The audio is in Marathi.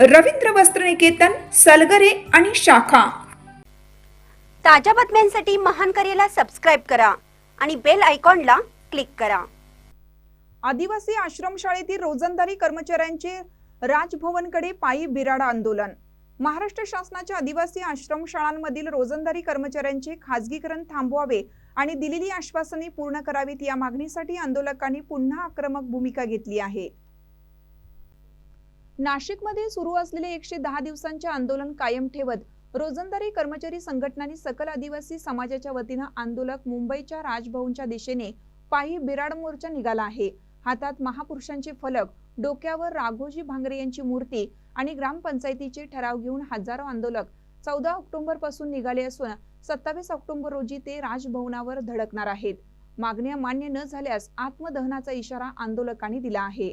रवींद्र वस्त्रनिकेतन सलगरे आणि शाखा. ताज्या बातम्यांसाठी महान करेला सबस्क्राईब करा आणि बेल आयकॉनला क्लिक करा. आदिवासी आश्रमशाळेतील रोजंदारी कर्मचाऱ्यांचे राजभवनकडे पायी बिराडा आंदोलन. महाराष्ट्र शासनाच्या आदिवासी आश्रमशाळांमधील रोजंदारी कर्मचाऱ्यांचे खाजगीकरण थांबवावे आणि दिलेली आश्वासने पूर्ण करावीत या मागणीसाठी आंदोलकांनी पुन्हा आक्रमक भूमिका घेतली आहे. नाशिकमध्ये सुरू असलेले एकशे दहा दिवसांचे आंदोलन कायम ठेवत रोजंदारी कर्मचारी संघटनांनी सकल आदिवासी समाजाच्या वतीनं आंदोलक मुंबईच्या राजभवनच्या दिशेने पायी बिराड मोर्चा निघाला आहे. हातात महापुरुषांचे फलक डोक्यावर राघोजी भांगरे यांची मूर्ती आणि ग्रामपंचायतीचे ठराव घेऊन हजारो आंदोलक चौदा ऑक्टोबरपासून निघाले असून सत्तावीस ऑक्टोबर रोजी ते राजभवनावर धडकणार आहेत. मागण्या मान्य न झाल्यास आत्मदहनाचा इशारा आंदोलकांनी दिला आहे.